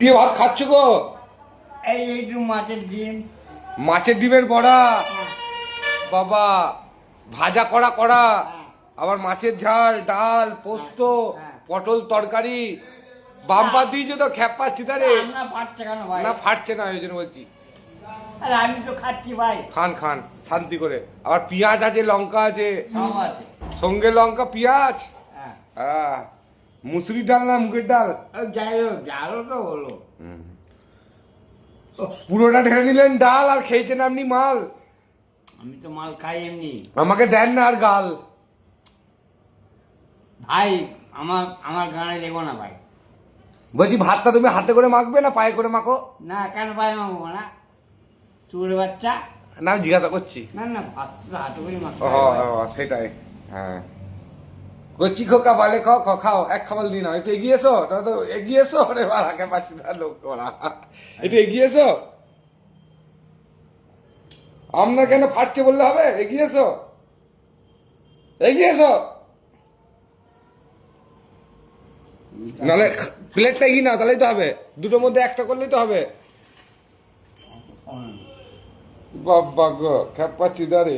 দিয়ে ভাত খাচ্ছ গো? এই একটু মাছের ডিম। মাছের ডিমের বড়া? বাবা ভাজা করা করা আবার মাছের ঝাল ডাল পোস্ত হ্যাঁ। পটল তরকারি। বাম্পার দিয়েছে তো খ্যাপ পাচ্ছি তারে রান্না পাচ্ছে কেন ভাই? না ফাটছে না ওই জন্য বলছি। আরে আমি তো খাচ্ছি ভাই। খান খান শান্তি করে। আবার পেঁয়াজ আছে লঙ্কা আছে। সব আছে। সঙ্গে লঙ্কা পেঁয়াজ। হ্যাঁ। মুসুরির ডাল না মুগের ডাল? যাই হোক তো হলো। পুরোটা ঢেলে নিলেন ডাল আর খেয়েছেন আপনি মাল? আমি তো মাল খাই এমনি। আমাকে দেন না আর গাল। ভাই আমার আমার গানে দেখো না ভাই। বলছি ভাতটা তুমি হাতে করে মাখবে না পায়ে করে মাখো? না কেন পায়ে মাগবো না? চুর বাচ্চা? না আমি জিজ্ঞাসা করছি। না না ভাত তো হাতে করে। ও, সেটাই। হ্যাঁ। কচি খোকা, বালে খাও খাও খাও, এক খাবার দিন একটু এগিয়ে এসো তো এগিয়ে এসো। রে বাড়াকে পাচ্ছি তার লোক ওরা একটু এগিয়ে এসো। আপনার কেন ফাটছে বললে হবে? এগিয়ে এসো। এগিয়ে এসো। নাহলে প্লেটটা এগিয়ে না তাহলেই তো হবে। দুটোর মধ্যে একটা করলেই তো হবে। বাবা গো খ্যাপ পাচ্ছি দাঁড়ে